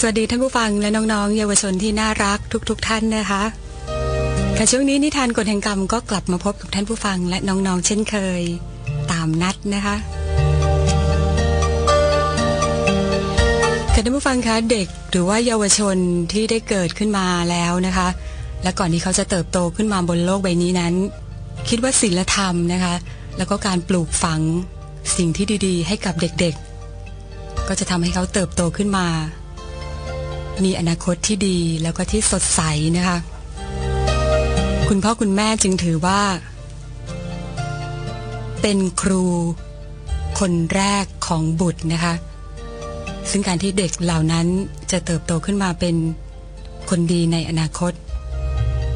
สวัสดีท่านผู้ฟังและน้องๆ เยาวชนที่น่ารักทุกๆทท่านนะคะค่ะช่วงนี้นิทานกฎแห่งกรรมก็กลับมาพบกับท่านผู้ฟังและน้องๆ เช่นเคยตามนัดนะคะค่ะท่านผู้ฟังคะเด็กหรือว่าเยาวชนที่ได้เกิดขึ้นมาแล้วนะคะ และก่อนที่เขาจะเติบโตขึ้นมาบนโลกใบนี้นั้น คิดว่าศีลธรรมนะคะ แล้วก็การปลูกฝังสิ่งที่ดีๆ ให้กับเด็กๆ ก็จะทำให้เขาเติบโตขึ้นมา มีอนาคตที่ดีแล้วก็ที่สดใสนะคะ คุณพ่อคุณแม่จึงถือว่า เป็นครู คนแรกของบุตรนะคะ ซึ่งการที่เด็กเหล่านั้นจะเติบโตขึ้นมาเป็นคนดีในอนาคต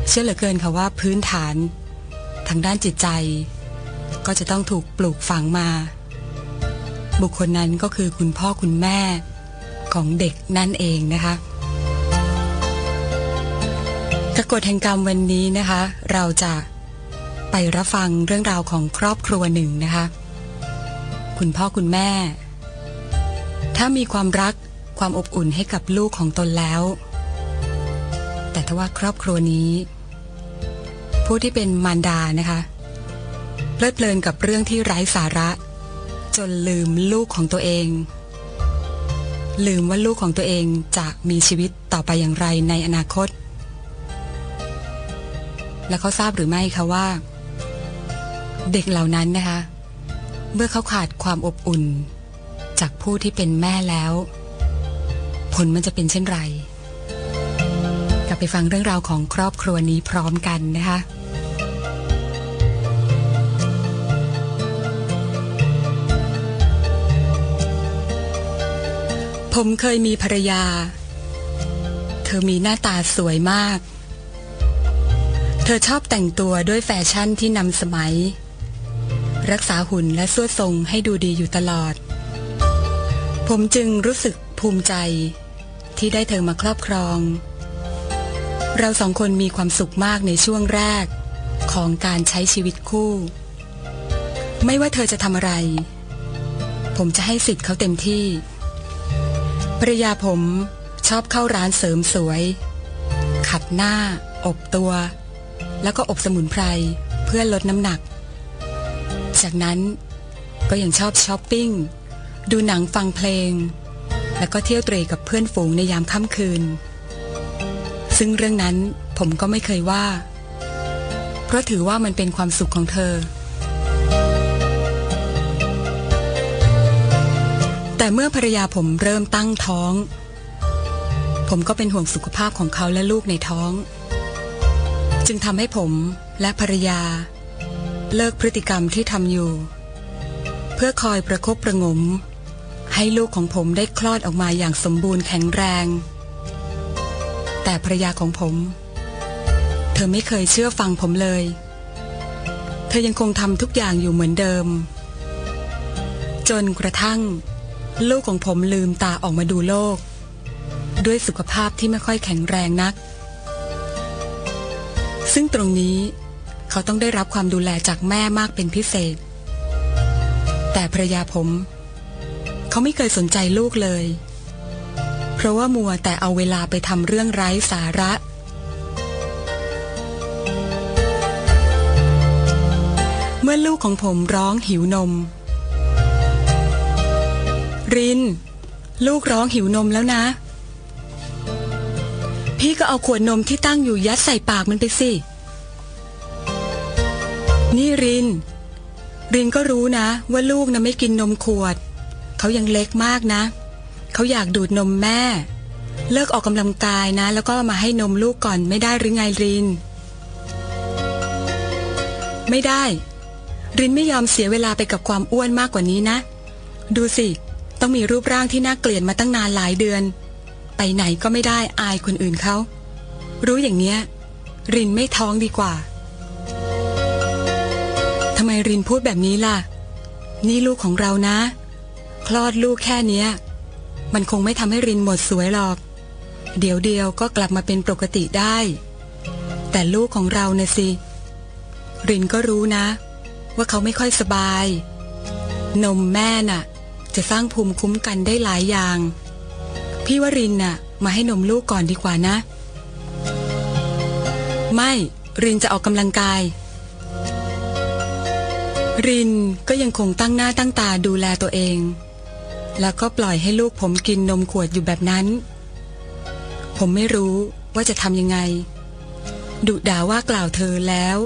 เชื่อเหลือเกินค่ะว่าพื้นฐานทางด้านจิตใจ ก็จะต้องถูกปลูกฝังมา บุคคลนั้นก็คือคุณพ่อคุณแม่ของเด็กนั่นเองนะคะ กฎแห่งกรรมวันนี้นะคะ เราจะไปรับฟังเรื่องราวของครอบครัวหนึ่งนะคะ คุณพ่อคุณแม่ ถ้ามีความรักความอบอุ่นให้กับลูกของตนแล้ว แต่ถ้าว่าครอบครัวนี้ ผู้ที่เป็นมารดานะคะเพลิดเพลินกับเรื่องที่ไร้สาระ จนลืมลูกของตัวเอง ลืมว่าลูกของตัวเองจะมีชีวิตต่อไปอย่างไรในอนาคต และเขาทราบหรือไม่คะว่า เด็กเหล่านั้นนะคะ เมื่อเขาขาดความอบอุ่น จากผู้ที่เป็นแม่แล้ว ผลมันจะเป็นเช่นไร กลับไปฟังเรื่องราวของครอบครัวนี้พร้อมกันนะคะผมเคยมีภรรยา เธอมีหน้าตาสวยมาก เธอชอบแต่งตัวด้วยแฟชั่นที่นำสมัย รักษาหุ่นและสวดทรงให้ดูดีอยู่ตลอด ผมจึงรู้สึกภูมิใจ ที่ได้เธอมาครอบครอง เราสองคนมีความสุขมากในช่วงแรกของการใช้ชีวิตคู่ ไม่ว่าเธอจะทำอะไร ผมจะให้สิทธิ์เขาเต็มที่ภรรยาผมชอบเข้าร้านเสริมสวย ขัดหน้า อบตัว แล้วก็อบสมุนไพรเพื่อลดน้ำหนัก จากนั้นก็ยังชอบช้อปปิ้ง ดูหนังฟังเพลง แล้วก็เที่ยวเตรกับเพื่อนฝูงในยามค่ำคืน ซึ่งเรื่องนั้นผมก็ไม่เคยว่า เพราะถือว่ามันเป็นความสุขของเธอ แต่เมื่อภรรยาผมเริ่มตั้งท้อง ผมก็เป็นห่วงสุขภาพของเขาและลูกในท้อง จึงทำให้ผมและภรรยา เลิกพฤติกรรมที่ทำอยู่ เพื่อคอยประคบประงม ให้ลูกของผมได้คลอดออกมาอย่างสมบูรณ์แข็งแรง แต่ภรรยาของผม เธอไม่เคยเชื่อฟังผมเลย เธอยังคงทำทุกอย่างอยู่เหมือนเดิม จนกระทั่ง ลูกของผมลืมตาออกมาดูโลก ด้วยสุขภาพที่ไม่ค่อยแข็งแรงนัก ซึ่งตรงนี้เขาต้องได้รับความดูแลจากแม่มากเป็นพิเศษ แต่ภรยาผม เขาไม่เคยสนใจลูกเลย เพราะว่ามัวแต่เอาเวลาไปทำเรื่องไร้สาระเมื่อลูกของผมร้องหิวนม ริน ลูกร้องหิวนมแล้วนะ พี่ก็เอาขวดนมที่ตั้งอยู่ยัดใส่ปากมันไปสิ นี่ริน รินก็รู้นะ ว่าลูกนะไม่กินนมขวด เขายังเล็กมากนะ เขาอยากดูดนมแม่ เลิกออกกำลังกายนะ แล้วก็มาให้นมลูกก่อนไม่ได้หรือไงริน ไม่ได้ รินไม่ยอมเสียเวลาไปกับความอ้วนมากกว่านี้นะ ดูสิ ต้องมีรูปร่างที่น่าเกลียดมาตั้งนานหลายเดือน ไปไหนก็ไม่ได้อายคนอื่นเขา รู้อย่างเนี้ย รินไม่ท้องดีกว่าทำไมรินพูดแบบนี้ล่ะ นี่ลูกของเรานะ คลอดลูกแค่เนี้ย มันคงไม่ทำให้รินหมดสวยหรอก เดี๋ยวเดียวก็กลับมาเป็นปกติได้ แต่ลูกของเรานะสิ รินก็รู้นะ ว่าเขาไม่ค่อยสบาย นมแม่น่ะ จะสร้างภูมิคุ้มกันได้หลายอย่าง พี่วรินน่ะ มาให้นมลูกก่อนดีกว่านะ ไม่รินจะออกกำลังกาย รินก็ยังคงตั้งหน้าตั้งตาดูแลตัวเอง แล้วก็ปล่อยให้ลูกผมกินนมขวดอยู่แบบนั้น ผมไม่รู้ว่าจะทำยังไง ดุด่าว่ากล่าวเธอแล้ว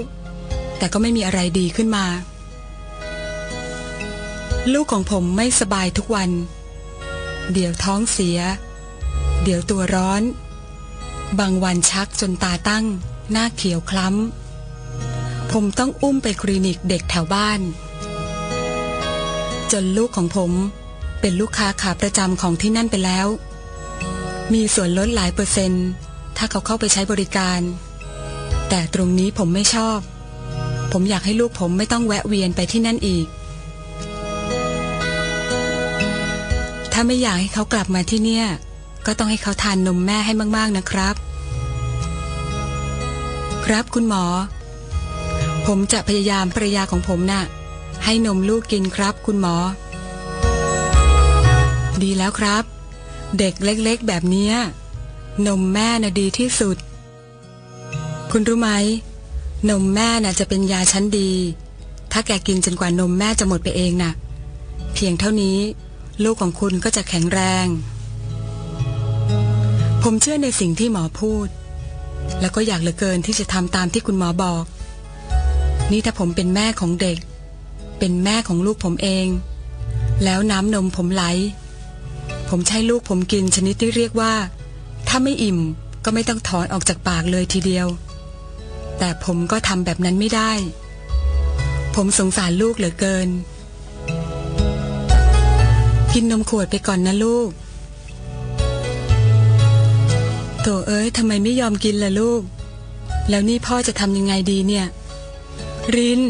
แต่ก็ไม่มีอะไรดีขึ้นมา ลูกของผมไม่สบายทุกวัน เดี๋ยวท้องเสีย เดี๋ยวตัวร้อน บางวันชักจนตาตั้ง หน้าเขียวคล้ำ ผมต้องอุ้มไปคลินิกเด็กแถวบ้าน จนลูกของผมเป็นลูกค้าขาประจำของที่นั่นไปแล้ว มีส่วนลดหลายเปอร์เซ็นต์ ถ้าเขาเข้าไปใช้บริการ แต่ตรงนี้ผมไม่ชอบ ผมอยากให้ลูกผมไม่ต้องแวะเวียนไปที่นั่นอีก ถ้าไม่อยากให้เขากลับมาที่เนี่ย ก็ต้องให้เขาทานนมแม่ให้มากๆนะครับ ครับคุณหมอ ผมจะพยายามภรรยาของผมน่ะ ให้นมลูกกินครับคุณหมอ ดีแล้วครับ เด็กเล็กๆแบบนี้นมแม่น่ะดีที่สุด คุณรู้ไหม นมแม่น่ะจะเป็นยาชั้นดี ถ้าแกกินจนกว่านมแม่จะหมดไปเองน่ะ เพียงเท่านี้ ลูกของคุณก็จะแข็งแรง ผมเชื่อในสิ่งที่หมอพูด แล้วก็อยากเหลือเกินที่จะทำตามที่คุณหมอบอก นี่ถ้าผมเป็นแม่ของเด็ก เป็นแม่ของลูกผมเอง แล้วน้ำนมผมไหล ผมใช้ลูกผมกินชนิดที่เรียกว่า ถ้าไม่อิ่มก็ไม่ต้องถอนออกจากปากเลยทีเดียว แต่ผมก็ทำแบบนั้นไม่ได้ ผมสงสารลูกเหลือเกิน กินนมขวดไปก่อนนะลูก ถเอ้ยทำไมไม่ยอมกินล่ะลูก แล้วนี่พ่อจะทำยังไงดีเนี่ย ริน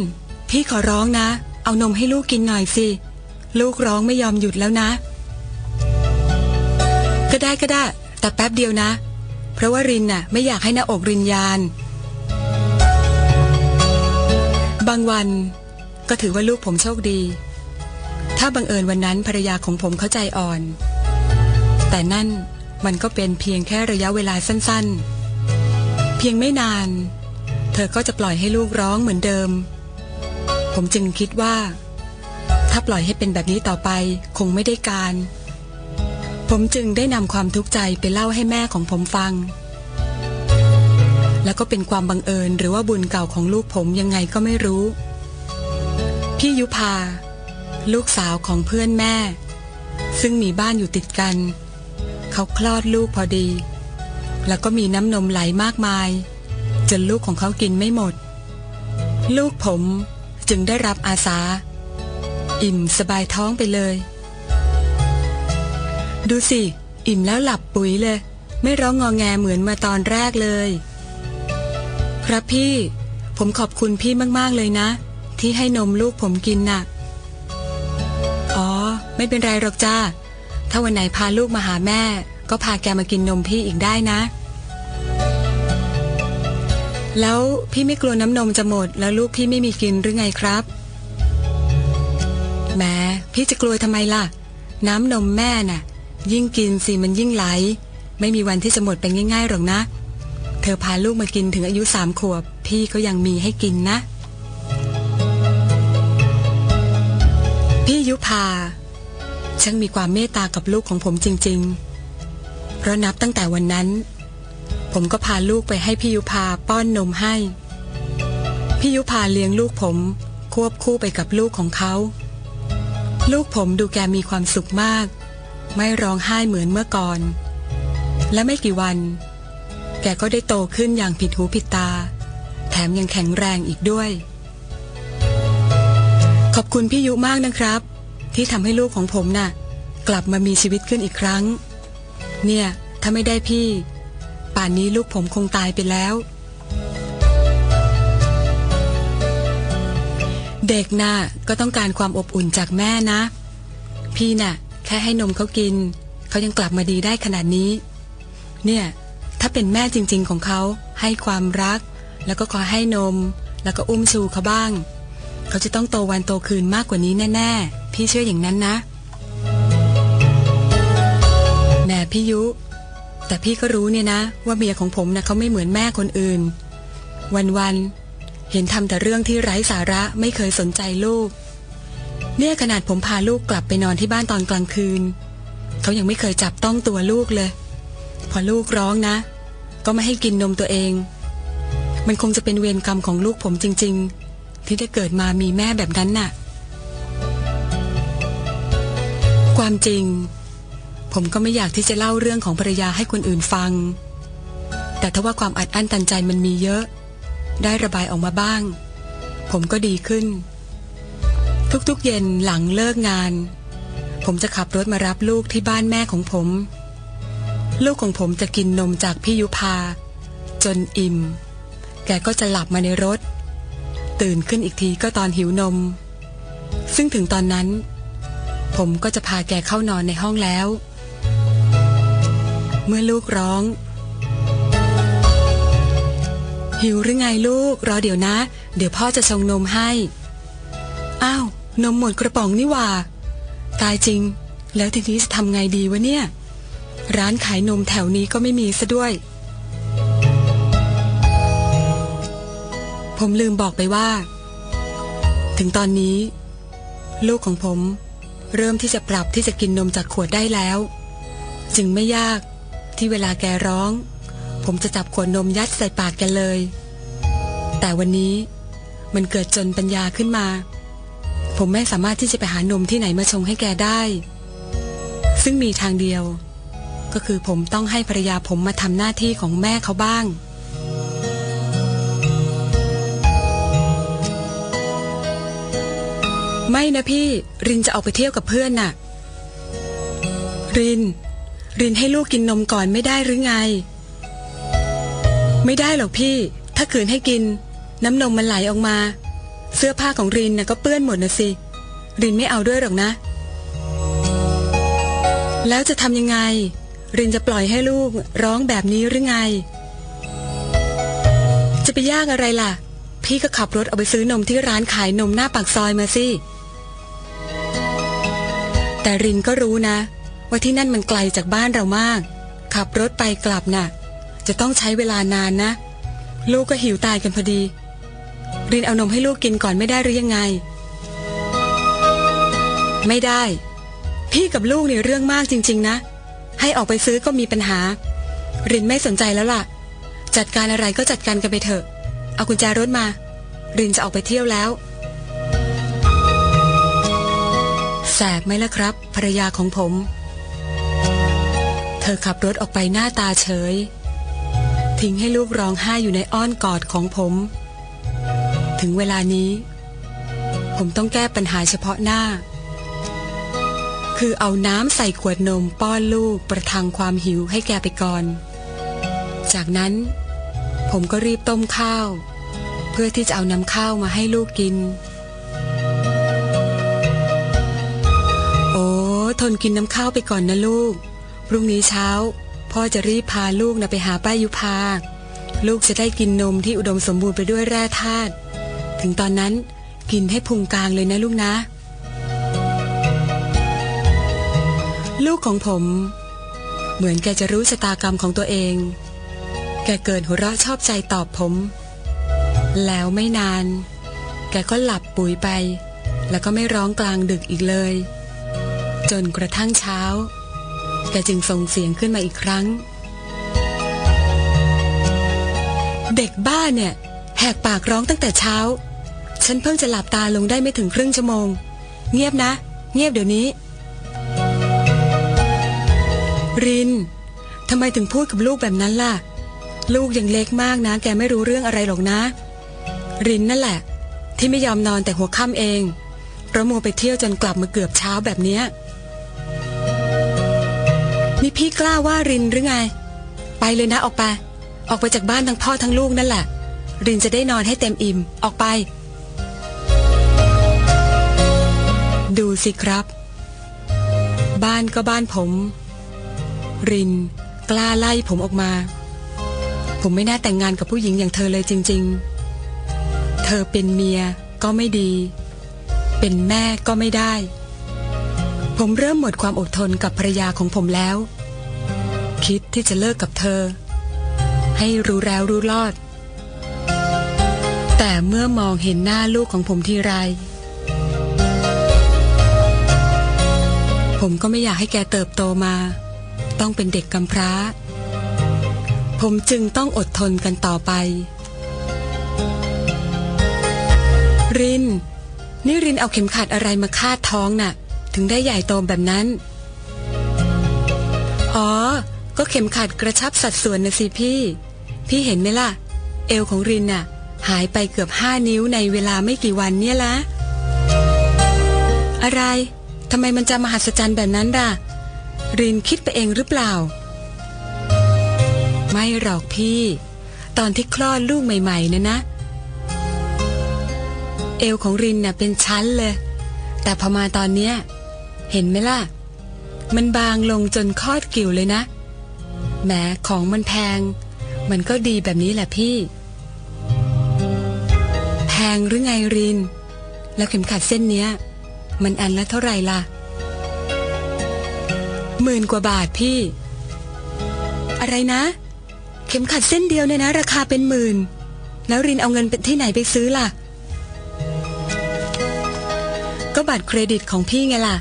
พี่ขอร้องนะ เอานมให้ลูกกินหน่อยสิ ลูกร้องไม่ยอมหยุดแล้วนะ ก็ได้ก็ได้ แต่แป๊บเดียวนะ เพราะว่ารินน่ะ ไม่อยากให้หน้าอกรินยาน บางวันก็ถือว่าลูกผมโชคดี ถ้าบังเอิญวันนั้นภรรยาของผมเข้าใจอ่อน แต่นั่น มันก็เป็นเพียงแค่ระยะเวลาสั้นๆ เพียงไม่นาน เธอก็จะปล่อยให้ลูกร้องเหมือนเดิม ผมจึงคิดว่า ถ้าปล่อยให้เป็นแบบนี้ต่อไปคงไม่ได้การ ผมจึงได้นำความทุกข์ใจไปเล่าให้แม่ของผมฟัง แล้วก็เป็นความบังเอิญหรือว่าบุญเก่าของลูกผมยังไงก็ไม่รู้ พี่ยุพา ลูกสาวของเพื่อนแม่ ซึ่งมีบ้านอยู่ติดกัน เขาคลอดลูกพอดี แล้วก็มีน้ำนมไหลมากมาย จนลูกของเขากินไม่หมด ลูกผมจึงได้รับอาสา อิ่มสบายท้องไปเลย ดูสิ อิ่มแล้วหลับปุ๋ยเลย ไม่ร้องงอแงเหมือนมาตอนแรกเลย ครับพี่ ผมขอบคุณพี่มากๆเลยนะ ที่ให้นมลูกผมกินน่ะ อ๋อ ไม่เป็นไรหรอกจ้าาวันไหนพาลูกมาหาแม่ ก็พาแกมากินนมพี่อีกได้นะ แล้วพี่ไม่กลัวน้ำนมจะหมด แล้วลูกพี่ไม่มีกินหรือไงครับแหม้พี่จะกลัวทำไมล่ะ น้ำนมแม่น่ะ ยิ่งกินสิมันยิ่งไหล ไม่มีวันที่จะหมดไปง่ายๆหรอกนะ เธอพาลูกมากินถึงอายุสามขวบ พี่ก็ยังมีให้กินนะ พี่ยุพา ช่างมีความเมตตากับลูกของผมจริง ๆ เพราะนับตั้งแต่วันนั้น ผมก็พาลูกไปให้พี่ยุพาป้อนนมให้ พี่ยุพาเลี้ยงลูกผมควบคู่ไปกับลูกของเขา ลูกผมดูแกมีความสุขมาก ไม่ร้องไห้เหมือนเมื่อก่อน และไม่กี่วัน แกก็ได้โตขึ้นอย่างผิดหูผิดตา แถมยังแข็งแรงอีกด้วย ขอบคุณพี่ยุมากนะครับ ที่ทำให้ลูกของผมน่ะ กลับมามีชีวิตขึ้นอีกครั้ง เนี่ย ถ้าไม่ได้พี่ ป่านนี้ลูกผมคงตายไปแล้ว เด็กน่ะก็ต้องการความอบอุ่นจากแม่นะ พี่น่ะ แค่ให้นมเขากิน เขายังกลับมาดีได้ขนาดนี้ เนี่ย ถ้าเป็นแม่จริง ๆ ของเขาให้ความรัก แล้วก็คอยให้นม แล้วก็อุ้มชูเขาบ้าง เขาจะต้องโตวันโตคืนมากกว่านี้แน่ ๆ พี่เชื่ออย่างนั้นนะ แม่พี่ยุ แต่พี่ก็รู้เนี่ยนะ ว่าเมียของผมนะเขาไม่เหมือนแม่คนอื่น วันๆ เห็นทำแต่เรื่องที่ไร้สาระไม่เคยสนใจลูก เนี่ยขนาดผมพาลูกกลับไปนอนที่บ้านตอนกลางคืน เขายังไม่เคยจับต้องตัวลูกเลย พอลูกร้องนะ ก็ไม่ให้กินนมตัวเอง มันคงจะเป็นเวรกรรมของลูกผมจริง ๆ ที่ได้เกิดมามีแม่แบบนั้นน่ะ ความจริง ผมก็ไม่อยากที่จะเล่าเรื่องของภรรยาให้คนอื่นฟัง แต่ถ้าว่าความอัดอั้นตันใจมันมีเยอะ ได้ระบายออกมาบ้าง ผมก็ดีขึ้น ทุกๆเย็นหลังเลิกงาน ผมจะขับรถมารับลูกที่บ้านแม่ของผม ลูกของผมจะกินนมจากพี่ยุพา จนอิ่ม แกก็จะหลับมาในรถ ตื่นขึ้นอีกทีก็ตอนหิวนม ซึ่งถึงตอนนั้น ผมก็จะพาแกเข้านอนในห้องแล้ว เมื่อลูกร้อง หิวหรือไงลูก รอเดี๋ยวนะ เดี๋ยวพ่อจะชงนมให้ อ้าว นมหมดกระป๋องนี่ว่า ตายจริง แล้วทีนี้จะทำไงดีวะเนี่ย ร้านขายนมแถวนี้ก็ไม่มีซะด้วย ผมลืมบอกไปว่า ถึงตอนนี้ ลูกของผม เริ่มที่จะปรับที่จะกินนมจากขวดได้แล้ว จึงไม่ยากที่เวลาแกร้อง ผมจะจับขวดนมยัดใส่ปากแกเลย แต่วันนี้มันเกิดจนปัญญาขึ้นมา ผมไม่สามารถที่จะไปหานมที่ไหนมาชงให้แกได้ ซึ่งมีทางเดียว ก็คือผมต้องให้ภรรยาผมมาทำหน้าที่ของแม่เขาบ้าง ไม่นะพี่รินจะออกไปเที่ยวกับเพื่อนน่ะ ริน รินให้ลูกกินนมก่อนไม่ได้หรือไง ไม่ได้หรอกพี่ ถ้าขืนให้กิน น้ำนมมันไหลออกมา เสื้อผ้าของรินน่ะก็เปื้อนหมดนะสิ รินไม่เอาด้วยหรอกนะ แล้วจะทำยังไง รินจะปล่อยให้ลูกร้องแบบนี้หรือไง จะไปยากอะไรล่ะ พี่ก็ขับรถเอาไปซื้อนมที่ร้านขายนมหน้าปากซอยมาสิ แต่รินก็รู้นะ ว่าที่นั่นมันไกลจากบ้านเรามาก ขับรถไปกลับน่ะ จะต้องใช้เวลานานนะ ลูกก็หิวตายกันพอดี รินเอานมให้ลูกกินก่อนไม่ได้หรือยังไง ไม่ได้ พี่กับลูกเนี่ยเรื่องมากจริง ๆ นะ ให้ออกไปซื้อก็มีปัญหา รินไม่สนใจแล้วล่ะ จัดการอะไรก็จัดการกันไปเถอะ เอากุญแจรถมา รินจะออกไปเที่ยวแล้ว แสบไหมล่ะครับ ภรรยาของผม เธอขับรถออกไปหน้าตาเฉย ทิ้งให้ลูกร้องไห้อยู่ในอ้อนกอดของผม ถึงเวลานี้ ผมต้องแก้ปัญหาเฉพาะหน้า คือเอาน้ำใส่ขวดนมป้อนลูกประทังความหิวให้แกไปก่อน จากนั้น ผมก็รีบต้มข้าว เพื่อที่จะเอาน้ำข้าวมาให้ลูกกิน ทนกินน้ำข้าวไปก่อนนะลูก พรุ่งนี้เช้า พ่อจะรีบพาลูกนะไปหาป้ายุพา ลูกจะได้กินนมที่อุดมสมบูรณ์ไปด้วยแร่ธาตุ ถึงตอนนั้นกินให้พุงกลางเลยนะลูกนะ ลูกของผม เหมือนแกจะรู้ชะตากรรมของตัวเอง แกเกิดหัวเราะชอบใจตอบผม แล้วไม่นาน แกก็หลับปุ๋ยไป แล้วก็ไม่ร้องกลางดึกอีกเลย จนกระทั่งเช้า แกจึงส่งเสียงขึ้นมาอีกครั้ง เด็กบ้าเนี่ย แหกปากร้องตั้งแต่เช้า ฉันเพิ่งจะหลับตาลงได้ไม่ถึงครึ่งชั่วโมง เงียบนะ เงียบเดี๋ยวนี้ รินทำไมถึงพูดกับลูกแบบนั้นล่ะ ลูกยังเล็กมากนะ แกไม่รู้เรื่องอะไรหรอกนะ รินนั่นแหละ ที่ไม่ยอมนอนแต่หัวค่ำเองเพราะมัวไปเที่ยวจนกลับมาเกือบเช้าแบบเนี้ย นี่พี่กล้าว่ารินหรือไง ไปเลยนะออกไป ออกไปจากบ้านทั้งพ่อทั้งลูกนั่นแหละ รินจะได้นอนให้เต็มอิ่มออกไป ดูสิครับ บ้านก็บ้านผม ริน กล้าไล่ผมออกมา ผมไม่น่าแต่งงานกับผู้หญิงอย่างเธอเลยจริง ๆ เธอเป็นเมียก็ไม่ดี เป็นแม่ก็ไม่ได้ผมเริ่มหมดความอดทนกับภรรยาของผมแล้ว คิดที่จะเลิกกับเธอ ให้รู้แล้วรู้รอด แต่เมื่อมองเห็นหน้าลูกของผมทีไร ผมก็ไม่อยากให้แกเติบโตมา ต้องเป็นเด็กกำพร้า ผมจึงต้องอดทนกันต่อไป ริน นี่รินเอาเข็มขัดอะไรมาคาดท้องน่ะ ถึงได้ใหญ่โตแบบนั้น ก็เข็มขัดกระชับสัดส่วนนะสิพี่ พี่เห็นไหมล่ะ เอวของรินน่ะ หายไปเกือบห้านิ้วในเวลาไม่กี่วันเนี่ยละอะไรทำไมมันจะมหัศจรรย์แบบนั้นล่ะ รินคิดไปเองหรือเปล่า ไม่หรอกพี่ ตอนที่คลอดลูกใหม่ๆนะนะ เอวของรินน่ะเป็นชั้นเลย แต่พอมาตอนเนี้ย เห็นไหมล่ะ มันบางลงจนคลอดกิ่วเลยนะ แหมของมันแพง มันก็ดีแบบนี้แหละพี่ แพงหรือไงริน แล้วเข็มขัดเส้นเนี้ย มันอันละเท่าไหร่ล่ะหมื่นกว่าบาทพี่ อะไรนะ เข็มขัดเส้นเดียวเนี่ยนะ ราคาเป็นหมื่น แล้วรินเอาเงินเป็นที่ไหนไปซื้อล่ะ ก็บัตรเครดิตของพี่ไงล่ะ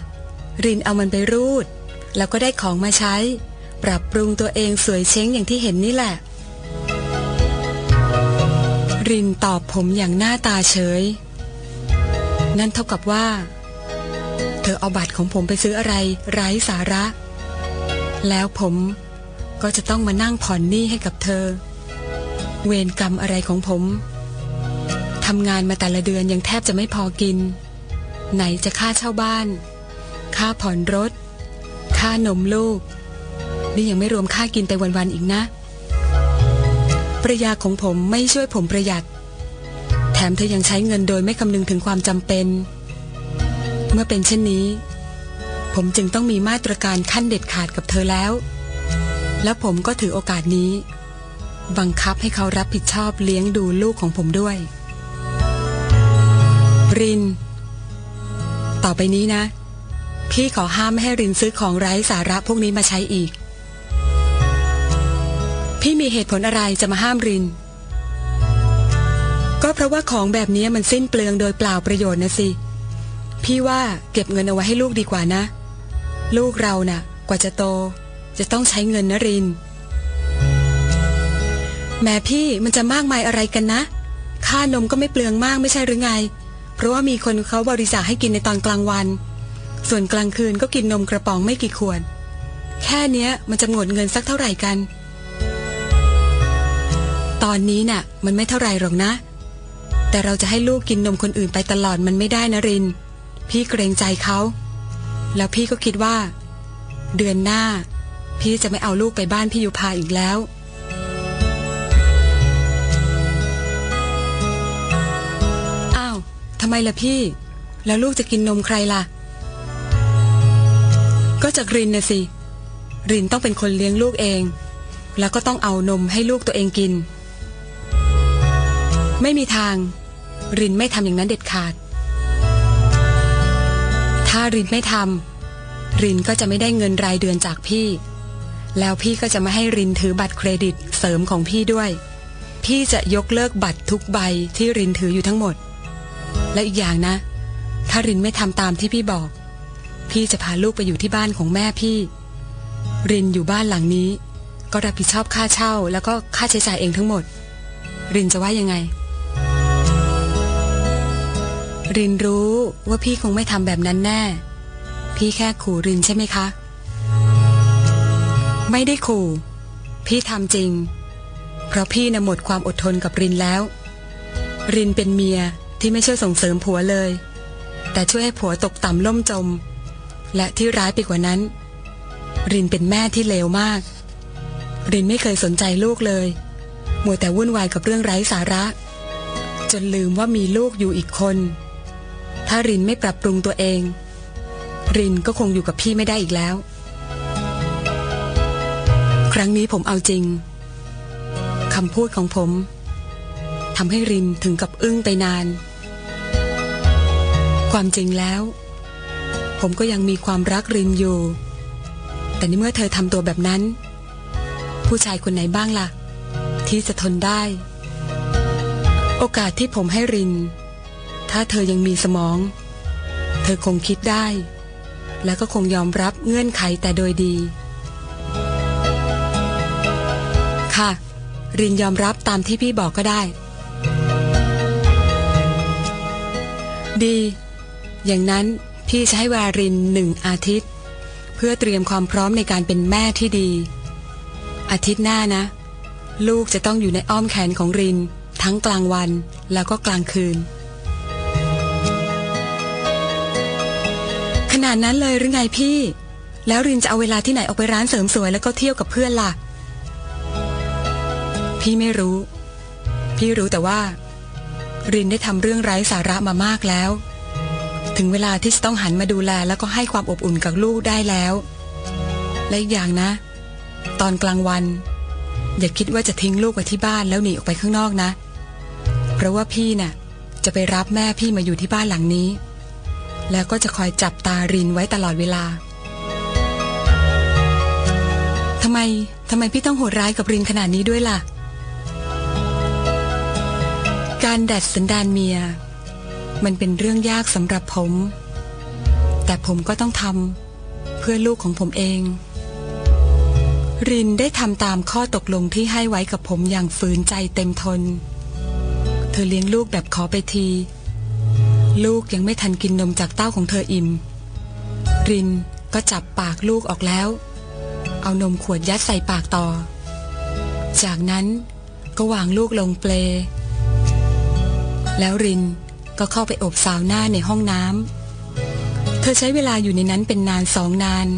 รินเอามันไปรูด แล้วก็ได้ของมาใช้ ปรับปรุงตัวเองสวยเช้งอย่างที่เห็นนี่แหละ รินตอบผมอย่างหน้าตาเฉย นั่นเท่ากับว่า เธอเอาบัตรของผมไปซื้ออะไรไร้สาระ แล้วผมก็จะต้องมานั่งผ่อนหนี้ให้กับเธอ เวรกรรมอะไรของผมทำงานมาแต่ละเดือนยังแทบจะไม่พอกิน ไหนจะค่าเช่าบ้าน ค่าผ่อนรถ ค่านมลูก นี่ยังไม่รวมค่ากินไปวันๆอีกนะ ประยาของผมไม่ช่วยผมประหยัด แถมเธอยังใช้เงินโดยไม่คำนึงถึงความจำเป็น เมื่อเป็นเช่นนี้ ผมจึงต้องมีมาตรการขั้นเด็ดขาดกับเธอแล้ว แล้วผมก็ถือโอกาสนี้ บังคับให้เขารับผิดชอบเลี้ยงดูลูกของผมด้วย ริน ต่อไปนี้นะพี่ขอห้ามไม่ให้รินซื้อของไร้สาระพวกนี้มาใช้อีก พี่มีเหตุผลอะไรจะมาห้ามริน ก็เพราะว่าของแบบนี้มันสิ้นเปลืองโดยเปล่าประโยชน์นะสิ พี่ว่าเก็บเงินเอาไว้ให้ลูกดีกว่านะ ลูกเราน่ะ กว่าจะโต จะต้องใช้เงินนะริน แม่พี่มันจะมากมายอะไรกันนะ ค่านมก็ไม่เปลืองมากไม่ใช่หรือไง เพราะว่ามีคนเขาบริจาคให้กินในตอนกลางวัน ส่วนกลางคืนก็กินนมกระป๋องไม่กี่ขวด แค่เนี้ยมันจะหมดเงินสักเท่าไหร่กัน ตอนนี้น่ะ มันไม่เท่าไรหรอกนะ แต่เราจะให้ลูกกินนมคนอื่นไปตลอดมันไม่ได้นะริน พี่เกรงใจเขา แล้วพี่ก็คิดว่า เดือนหน้า พี่จะไม่เอาลูกไปบ้านพี่ยุพาอีกแล้วอ้าวทำไมล่ะพี่ แล้วลูกจะกินนมใครล่ะ ก็จากรินนะสิรินต้องเป็นคนเลี้ยงลูกเอง แล้วก็ต้องเอานมให้ลูกตัวเองกิน ไม่มีทาง รินไม่ทำอย่างนั้นเด็ดขาด ถ้ารินไม่ทำรินก็จะไม่ได้เงินรายเดือนจากพี่ แล้วพี่ก็จะไม่ให้รินถือบัตรเครดิตเสริมของพี่ด้วย พี่จะยกเลิกบัตรทุกใบที่รินถืออยู่ทั้งหมด และอีกอย่างนะ ถ้ารินไม่ทำตามที่พี่บอก พี่จะพาลูกไปอยู่ที่บ้านของแม่พี่ รินอยู่บ้านหลังนี้ ก็รับผิดชอบค่าเช่า แล้วก็ค่าใช้จ่ายเองทั้งหมดรินจะว่ายังไง รินรู้ว่าพี่คงไม่ทำแบบนั้นแน่ พี่แค่ขู่รินใช่ไหมคะ ไม่ได้ขู่ พี่ทำจริง เพราะพี่น่ะหมดความอดทนกับรินแล้ว รินเป็นเมียที่ไม่ช่วยส่งเสริมผัวเลย แต่ช่วยให้ผัวตกต่ำล่มจม และที่ร้ายไปกว่านั้น รินเป็นแม่ที่เลวมาก รินไม่เคยสนใจลูกเลยมัวแต่วุ่นวายกับเรื่องไร้สาระ จนลืมว่ามีลูกอยู่อีกคน ถ้ารินไม่ปรับปรุงตัวเอง รินก็คงอยู่กับพี่ไม่ได้อีกแล้ว ครั้งนี้ผมเอาจริงคำพูดของผมทำให้รินถึงกับอึ้งไปนาน ความจริงแล้ว ผมก็ยังมีความรักรินอยู่ แต่ในเมื่อเธอทำตัวแบบนั้น ผู้ชายคนไหนบ้างล่ะ ที่จะทนได้ โอกาสที่ผมให้ริน ถ้าเธอยังมีสมอง เธอคงคิดได้ แล้วก็คงยอมรับเงื่อนไขแต่โดยดี ค่ะ รินยอมรับตามที่พี่บอกก็ได้ ดี อย่างนั้นพี่จะให้วารินหนึ่งอาทิตย์ เพื่อเตรียมความพร้อมในการเป็นแม่ที่ดี อาทิตย์หน้านะ ลูกจะต้องอยู่ในอ้อมแขนของริน ทั้งกลางวันแล้วก็กลางคืน นาดนั้นเลยหรือไงพี่ แล้วรินจะเอาเวลาที่ไหนออกไปร้านเสริมสวยแล้วก็เที่ยวกับเพื่อนล่ะ พี่ไม่รู้ พี่รู้แต่ว่า รินได้ทำเรื่องไร้สาระมามากแล้ว ถึงเวลาที่จะต้องหันมาดูแลแล้วก็ให้ความอบอุ่นกับลูกได้แล้ว และอีกอย่างนะ ตอนกลางวัน อย่าคิดว่าจะทิ้งลูกไว้ที่บ้านแล้วหนีออกไปข้างนอกนะ เพราะว่าพี่น่ะ จะไปรับแม่พี่มาอยู่ที่บ้านหลังนี้ แล้วก็จะคอยจับตารินไว้ตลอดเวลาทำไมทำไมพี่ต้องโหดร้ายกับรินขนาดนี้ด้วยล่ะ การดัดสันดานเมีย มันเป็นเรื่องยากสำหรับผม แต่ผมก็ต้องทำเพื่อลูกของผมเอง รินได้ทำตามข้อตกลงที่ให้ไว้กับผมอย่างฝืนใจเต็มทน เธอเลี้ยงลูกแบบขอไปที ลูกยังไม่ทันกินนมจากเต้าของเธออิ่ม รินก็จับปากลูกออกแล้ว เอานมขวดยัดใส่ปากต่อ จากนั้นก็วางลูกลงเปล แล้วรินก็เข้าไปอบสาวหน้าในห้องน้ำ เธอใช้เวลาอยู่ในนั้นเป็นนานสองนาน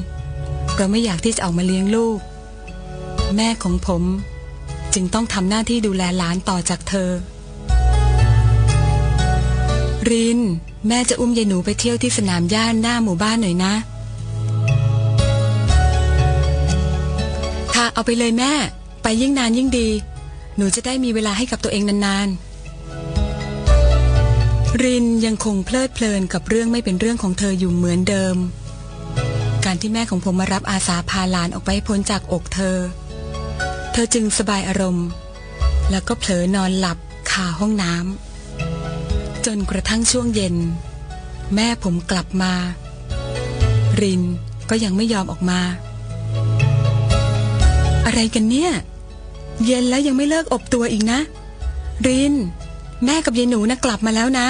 เพราะไม่อยากที่จะออกมาเลี้ยงลูก แม่ของผมจึงต้องทำหน้าที่ดูแลหลานต่อจากเธอ ริน แม่จะอุ้มยายหนูไปเที่ยวที่สนามหญ้าหน้าหมู่บ้านหน่อยนะ ค่ะเอาไปเลยแม่ ไปยิ่งนานยิ่งดี หนูจะได้มีเวลาให้กับตัวเองนานๆ รินยังคงเพลิดเพลินกับเรื่องไม่เป็นเรื่องของเธออยู่เหมือนเดิม การที่แม่ของผมมารับอาสาพาหลานออกไปพ้นจากอกเธอ เธอจึงสบายอารมณ์ แล้วก็เผลอนอนหลับคาห้องน้ำ จนกระทั่งช่วงเย็น แม่ผมกลับมา รินก็ยังไม่ยอมออกมา อะไรกันเนี่ย เย็นแล้วยังไม่เลิกอบตัวอีกนะ ริน แม่กับยายหนูนะกลับมาแล้วนะ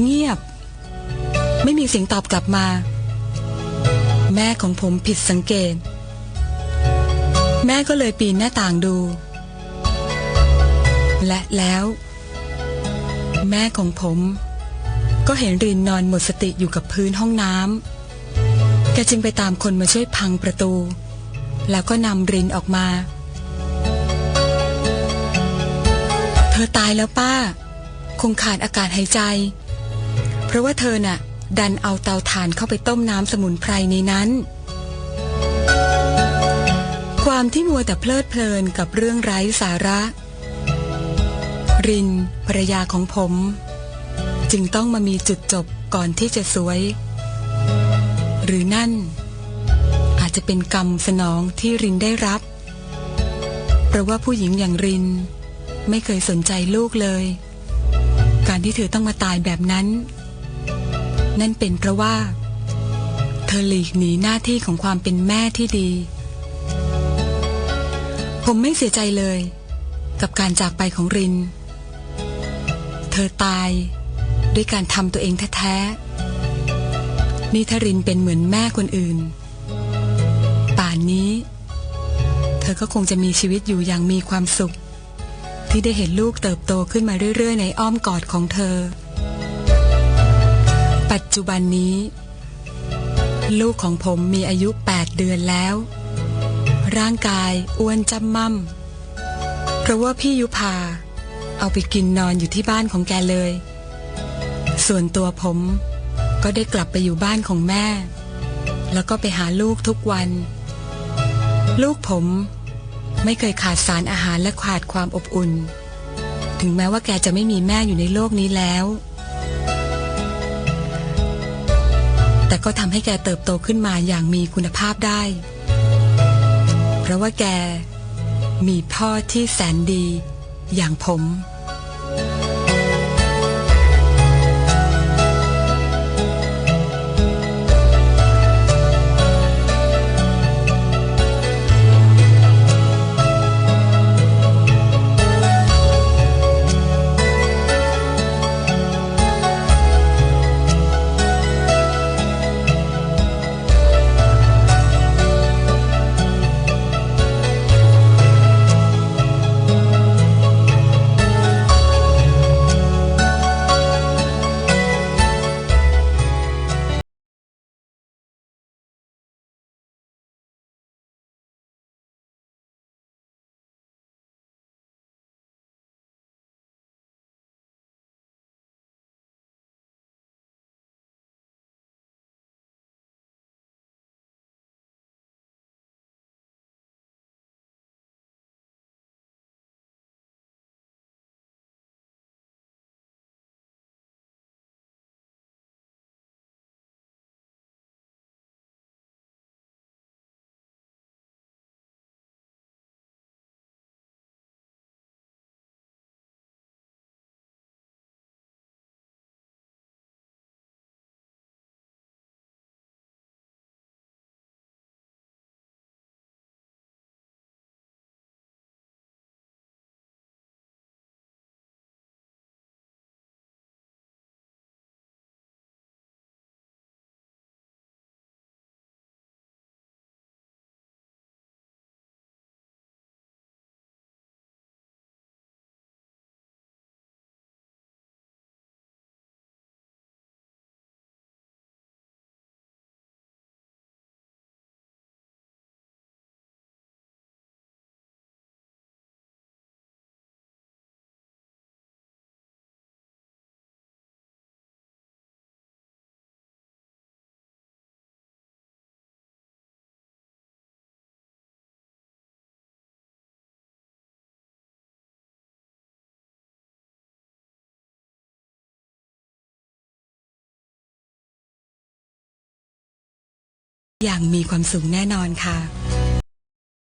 เงียบ ไม่มีเสียงตอบกลับมา แม่ของผมผิดสังเกต แม่ก็เลยปีนหน้าต่างดูและแล้ว แม่ของผม ก็เห็นรินนอนหมดสติอยู่กับพื้นห้องน้ำแกจึงไปตามคนมาช่วยพังประตู แล้วก็นำรินออกมา เธอตายแล้วป้า คงขาดอากาศหายใจ เพราะว่าเธอน่ะ ดันเอาเตาถ่านเข้าไปต้มน้ำสมุนไพรในนั้นความที่มัวแต่เพลิดเพลินกับเรื่องไร้สาระ รินภรรยาของผม จึงต้องมามีจุดจบก่อนที่จะสวย หรือนั่น อาจจะเป็นกรรมสนองที่รินได้รับ เพราะว่าผู้หญิงอย่างริน ไม่เคยสนใจลูกเลย การที่เธอต้องมาตายแบบนั้น นั่นเป็นเพราะว่า เธอหลีกหนีหน้าที่ของความเป็นแม่ที่ดี ผมไม่เสียใจเลยกับการจากไปของริน เธอตาย ด้วยการทำตัวเองแท้ๆนี่ถ้ารินเป็นเหมือนแม่คนอื่น ป่านนี้ เธอก็คงจะมีชีวิตอยู่อย่างมีความสุข ที่ได้เห็นลูกเติบโตขึ้นมาเรื่อย ๆ ในอ้อมกอดของเธอ ปัจจุบันนี้ ลูกของผมมีอายุ 8 เดือนแล้ว ร่างกายอ้วนจำม่ำเพราะว่าพี่ยุพา เอาไปกินนอนอยู่ที่บ้านของแกเลย ส่วนตัวผมก็ได้กลับไปอยู่บ้านของแม่ แล้วก็ไปหาลูกทุกวัน ลูกผมไม่เคยขาดสารอาหารและขาดความอบอุ่น ถึงแม้ว่าแกจะไม่มีแม่อยู่ในโลกนี้แล้ว แต่ก็ทำให้แกเติบโตขึ้นมาอย่างมีคุณภาพได้ เพราะว่าแกมีพ่อที่แสนดีอย่างผม อย่างมีความสุขแน่นอนค่ะ